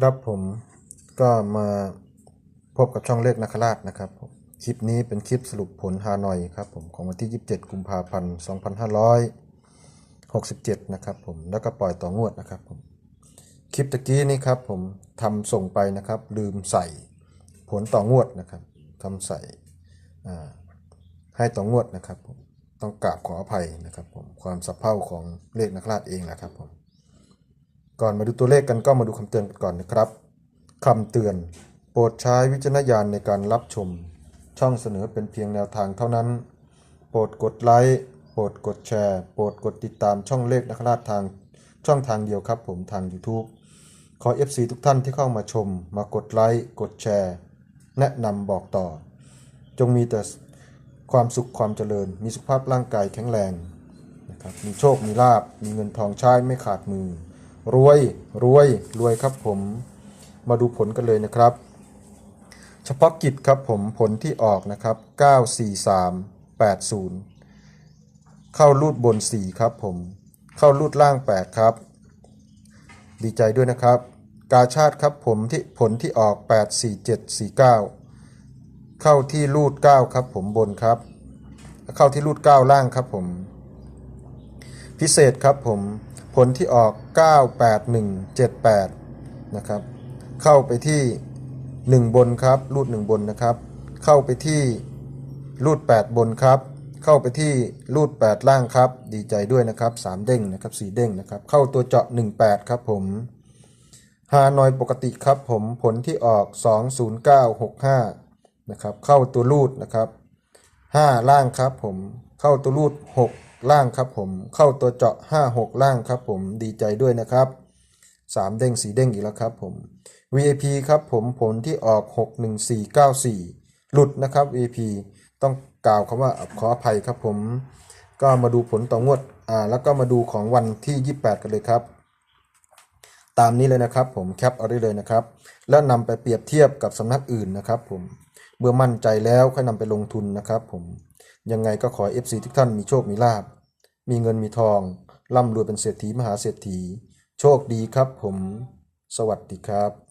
ครับผมก็มาพบกับช่องเลขนักราชนะครับ คลิปนี้เป็นคลิปสรุปผลฮานอยครับผมของวันที่ 27 กุมภาพันธ์ 2567 นะครับผมแล้วก็ปล่อยต่องวดนะครับผมคลิปตะกี้นี้ครับผมทำส่งไปนะครับ ลืมใส่ผลต่องวดนะครับทำใส่ให้ต่องวดนะครับผมต้องกราบขออภัยนะครับผมความสับเพร่าของเลขนักราชเองนะครับผม ก่อนมาดูตัวเลขกันก็มาดูคำเตือนกันก่อนนะครับคำเตือน โปรดใช้วิจารณญาณในการรับชม ช่องเสนอเป็นเพียงแนวทางเท่านั้น โปรดกดไลค์โปรดกดแชร์ โปรดกดติดตามช่องเลขนักราชทางช่องทางเดียวครับ ผมทาง YouTube ขอ FC ทุกท่านที่เข้ามาชม มากดไลค์กดแชร์ แนะนำบอกต่อ จงมีแต่ความสุขความเจริญ มีสุขภาพร่างกายแข็งแรงนะครับมีโชคมีลาบมีเงินทองใช้ไม่ขาดมือ รวยรวยรวยครับผม มาดูผลกันเลยนะครับ เฉพาะกิจครับผมผลที่ออกนะครับ 94380 เข้ารูดบน 4 ครับผม เข้ารูดล่าง 8 ครับ ดีใจด้วยนะครับ กาชาติครับผมที่ผลที่ออก 84749 เข้าที่รูด 9 ครับผมบนครับ เข้าที่รูด 9 ล่างครับผม พิเศษครับผม ผลที่ออก 98178 นะครับ เข้าไปที่ 1 บนครับ รูด 1 บนนะครับ เข้าไปที่รูด 8 บนครับ เข้าไปที่รูด 8 ล่างครับ ดีใจด้วยนะครับ 3 เด้งนะครับ 4 เด้งนะครับ เข้าตัวเจาะ 18 ครับผมฮานอยปกติครับผม ผลที่ออก 20965 นะครับ เข้าตัวรูดนะครับ 5 ล่างครับผม เข้าตัวรูด 6 ล่างครับผม เข้าตัวเจาะ 5 6 ล่างครับผมดีใจด้วยนะครับ 3 เด้งสีเด้งอีกแล้วครับผม VIP ครับผมผลที่ออก 61494 หลุดนะครับ VIP ต้องกล่าวคำว่าขออภัยครับผม ก็มาดูผลต่องวดอ่าแล้วก็มาดูของวันที่ 28 กันเลยครับ ตามนี้เลยนะครับผมแคปเอาได้เลยนะครับ แล้วนำไปเปรียบเทียบกับสำนักอื่นนะครับผมเมื่อมั่นใจแล้วค่อยนำไปลงทุนนะครับผมยังไงก็ขอ FC ทุกท่านมีโชคมีลาบมีเงินมีทองร่ำรวยเป็นเศรษฐีมหาเศรษฐี โชคดีครับผม สวัสดีครับ